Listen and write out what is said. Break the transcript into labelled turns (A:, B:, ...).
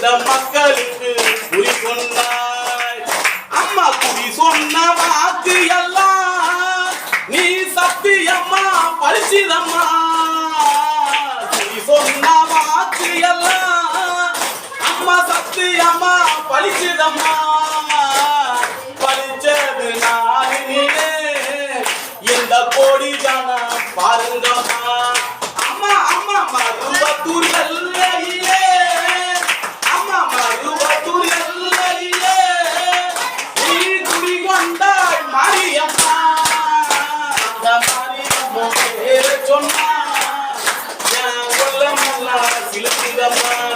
A: சேர்ந்த மக்களுக்கு குறி சொன்னாய் அம்மா குறி சொன்ன வாக்கு எல்லாம் நீ சத்தியம்மா பரிசிதம்மா குறி சொன்ன வாக்கு எல்லாம் அம்மா சத்தியம்மா பரிசிதம்மா பரிச்சது நான் நீனே பாருங்கம்மா. அம்மா அம்மா மருந்து Baba.